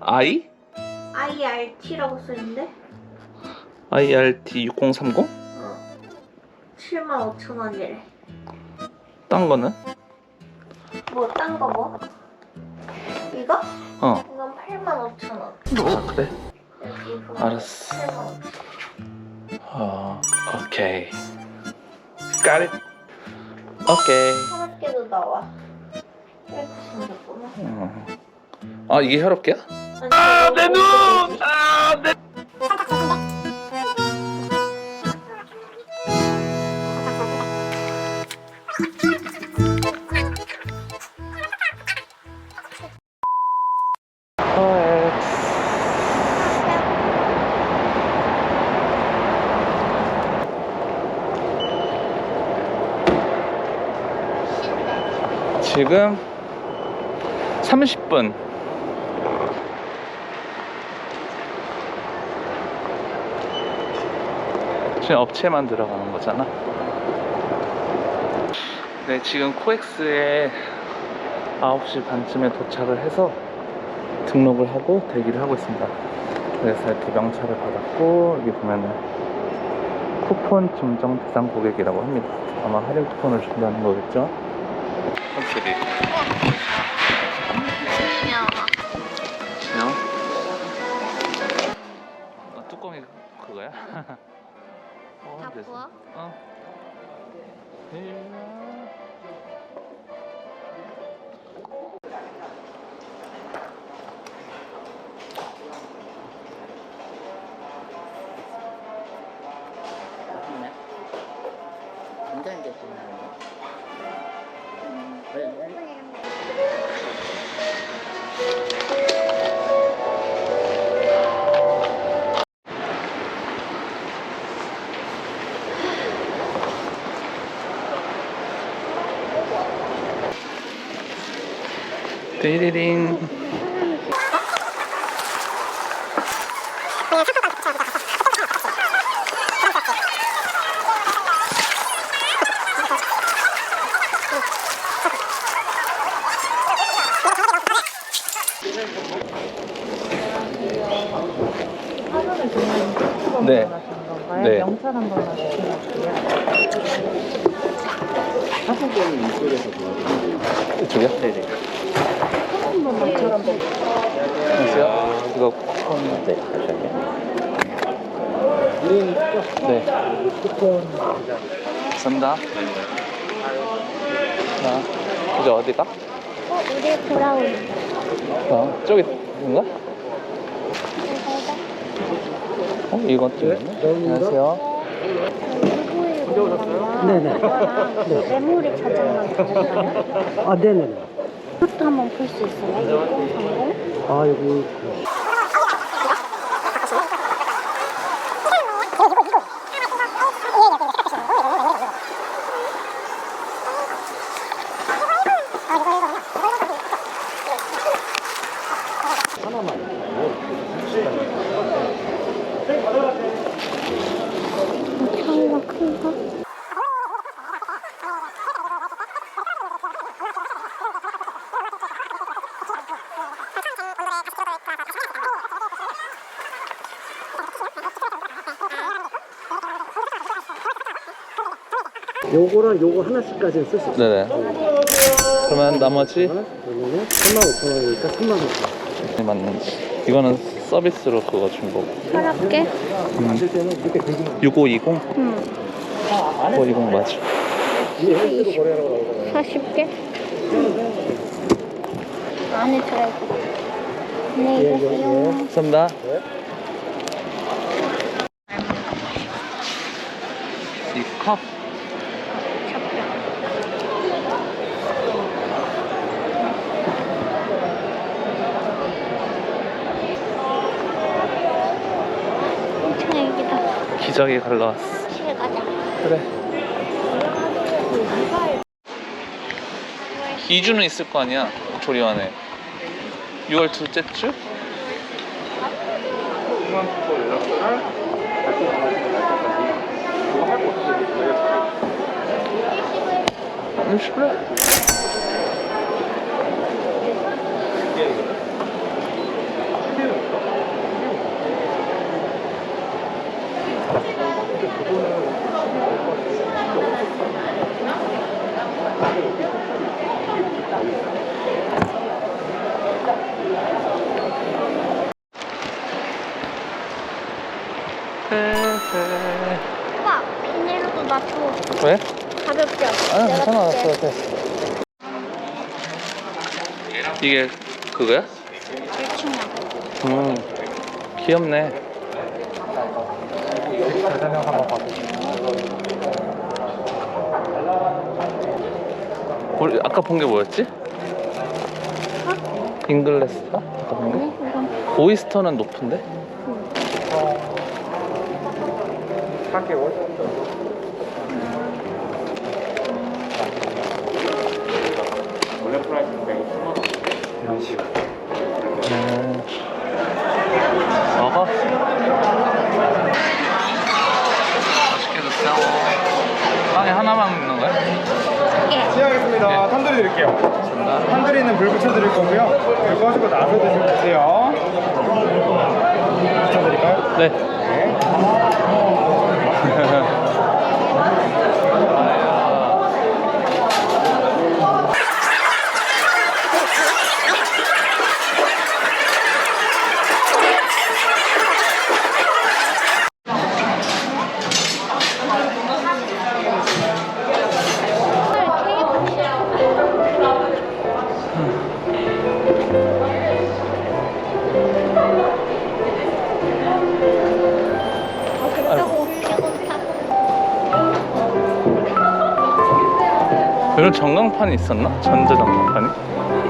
I? IRT라고 써있는데? IRT 6030? 어. 75,000원이래. 딴 거는? 뭐, 딴 거 뭐? 이거? 어. 이건 85,000원. 아, 그래? 여기 보면 알았어. 85,000원. 어, 오케이. Got it. 오케이. 하얗게도 나와. 이렇게 생겼구나. 어. 아, 이게 혈압계야? 아, 내 눈! 아, 내 지금 30분. 지금 업체만 들어가는 거잖아. 네, 지금 코엑스에 9시 반쯤에 도착을 해서 등록을 하고 대기를 하고 있습니다. 그래서 이렇게 명찰을 받았고, 여기 보면은 쿠폰 증정 대상 고객이라고 합니다. 아마 할인 쿠폰을 준다는 거겠죠? 확실히. 그냥 어, 뚜껑이 그거야? 어, 다 됐어. 부 번 네. 건가요? 네. 명찰 한 번만 주시면 이쪽이요? 네네. 한 번만 명찰 한 번. 안녕 하세요. 이거 쿠폰. 네, 잠시만요. 네. 감사합니다. 자, 이제 어디가? 어, 우리 돌아오는 어, 저기, 인가? 어, 이건 좀 있네. 안녕하세요. 네네. 메모리 자장만 가능해요? 아, 네네 네. 그것도 한번 볼 수 있어요? 6030? 아, 여기. 요거랑 요거 하나씩까지는 쓸 수 있어요. 네네. 그러면 나머지 그러면은 35,000원이니까 35,000원. 맞는지. 이거는 서비스로 그거 준 거고. 혈압계? 만들 때는 이렇게 들고 6520? 응. 6520 맞아. 이게 헬스로 거래하라고 나오잖아요. 40개? 안에 들어있고. 안녕히 예, 예, 계세요. 감사합니다. 이 컵. 기저귀 갈라왔어. 집에 가자. 그래. 2주는 있을 거 아니야, 조리원에. 6월 둘째 주? 음, 그래. 왜? 가볍게 아 내가 괜찮아. 왔어 이렇게 이게 그거야? 물충약 음 귀엽네. 자전거 한번. 우리 아까 본 게 뭐였지? 잉글래스가? 아까 본 게? 오이스터는 높은데? 4개월? 시작하겠습니다. 탄두리 드릴게요. 탄두리는 불 붙여드릴 거고요. 불 꺼시고 나서 드시면 되세요. 붙여드릴까요? 네. 네. 전광판이 있었나? 전자 전광판이?